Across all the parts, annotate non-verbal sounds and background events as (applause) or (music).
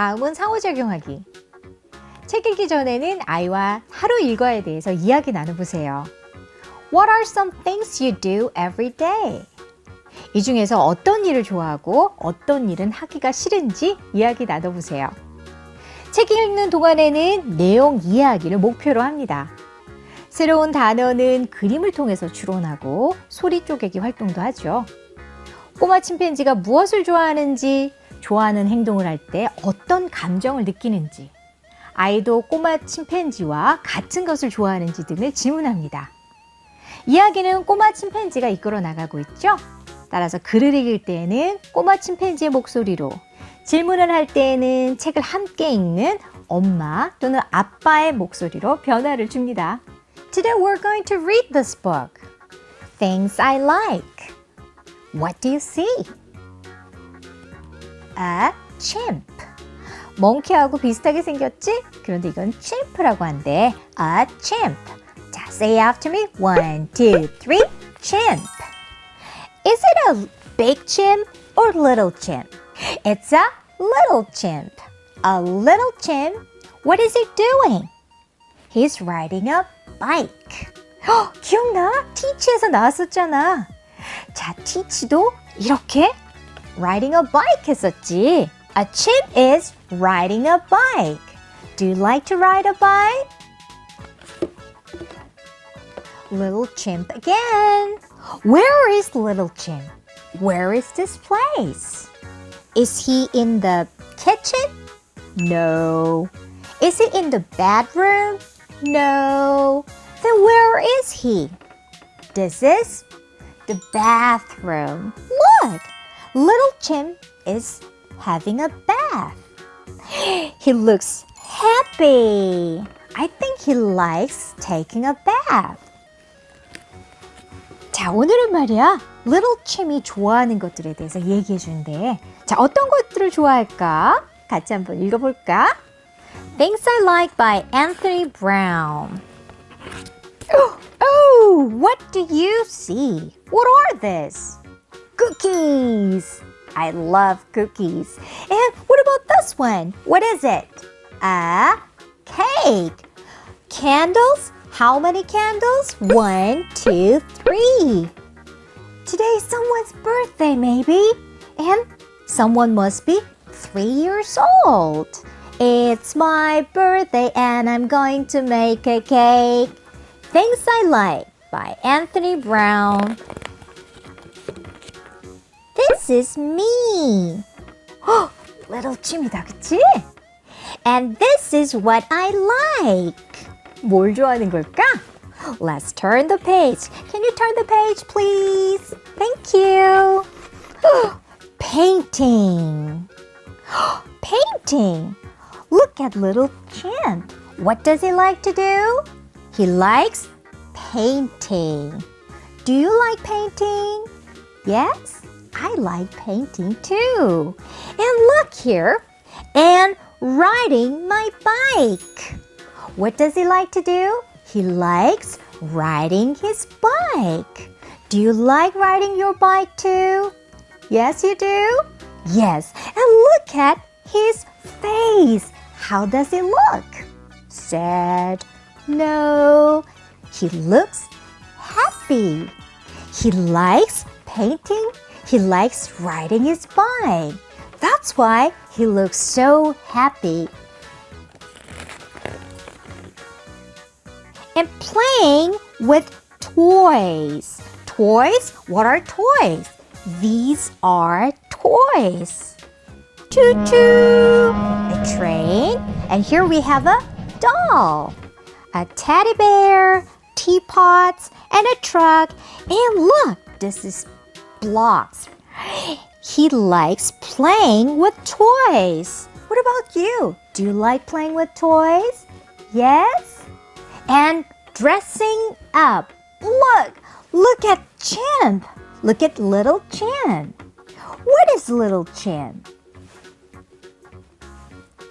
다음은 상호작용하기. 책 읽기 전에는 아이와 하루 일과에 대해서 이야기 나눠보세요. What are some things you do every day? 이 중에서 어떤 일을 좋아하고 어떤 일은 하기가 싫은지 이야기 나눠보세요. 책 읽는 동안에는 내용 이야기를 목표로 합니다. 새로운 단어는 그림을 통해서 추론하고 소리 쪼개기 활동도 하죠. 꼬마 침팬지가 무엇을 좋아하는지, 좋아하는 행동을 할 때 어떤 감정을 느끼는지, 아이도 꼬마 침팬지와 같은 것을 좋아하는지 등을 질문합니다. 이야기는 꼬마 침팬지가 이끌어 나가고 있죠? 따라서 글을 읽을 때에는 꼬마 침팬지의 목소리로, 질문을 할 때에는 책을 함께 읽는 엄마 또는 아빠의 목소리로 변화를 줍니다. Today we're going to read this book. Things I like. What do you see? A chimp. 멍키하고 비슷하게 생겼지? 그런데 이건 chimp라고 한대. A chimp. 자, say after me. One, two, three. Chimp. Is it a big chimp or little chimp? It's a little chimp. A little chimp. What is he doing? He's riding a bike. 헉, 기억나? 티치에서 나왔었잖아. 자, 티치도 이렇게 riding a bike is a G. A chimp is riding a bike. Do you like to ride a bike? Little chimp again. Where is little chimp? Where is this place? Is he in the kitchen? No. Is he in the bedroom? No. Then where is he? This is the bathroom. Look! little Chim is having a bath. (gasps) He looks happy. I think he likes taking a bath. 자, 오늘은 말이야. Little Chim이 좋아하는 것들에 대해서 얘기해 주는데, 자, 어떤 것들을 좋아할까? 같이 한번 읽어볼까? Things I Like by Anthony Brown. (gasps) Oh, what do you see? What are these? Cookies. I love cookies. And what about this one? What is it? A cake. Candles? How many candles? One, two, three. Today's someone's birthday, maybe. And someone must be three years old. It's my birthday and I'm going to make a cake. Things I Like by Anthony Brown This is me. 헉, (gasps) little Jimmy다, 그치? And this is what I like. 뭘 좋아하는 걸까? Let's turn the page. Can you turn the page, please? Thank you. (gasps) Painting. (gasps) Painting. Look at little Chimp. What does he like to do? He likes painting. Do you like painting? Yes, I like painting too. And look here, and riding my bike. What does he like to do? He likes riding his bike. Do you like riding your bike too? Yes, you do? Yes, and look at his face. How does he look? Sad. No, he looks happy. He likes painting. He likes riding his bike. That's why he looks so happy. And playing with toys. Toys? What are toys? These are toys. Choo choo! A train. And here we have a doll. A teddy bear, teapots, and a truck. And look, this is blocks. He likes playing with toys. What about you? Do you like playing with toys? Yes? And dressing up. Look, look at Chimp. Look at little Chimp. What is little Chimp?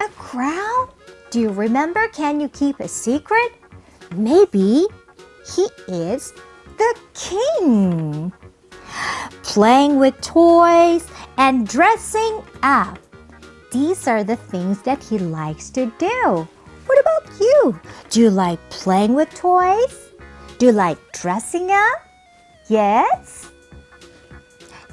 A crown? Do you remember? Can you keep a secret? Maybe he is the king Playing with toys and dressing up. these are the things that he likes to do. What about you? Do you like playing with toys? Do you like dressing up? Yes?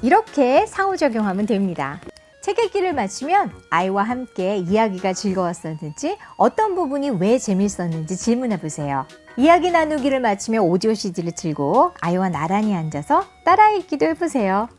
이렇게 상호작용하면 됩니다. 책 읽기를 마치면 아이와 함께 이야기가 즐거웠었는지 어떤 부분이 왜 재밌었는지 질문해 보세요. 이야기 나누기를 마치며 오디오 CD를 틀고 아이와 나란히 앉아서 따라 읽기도 해보세요.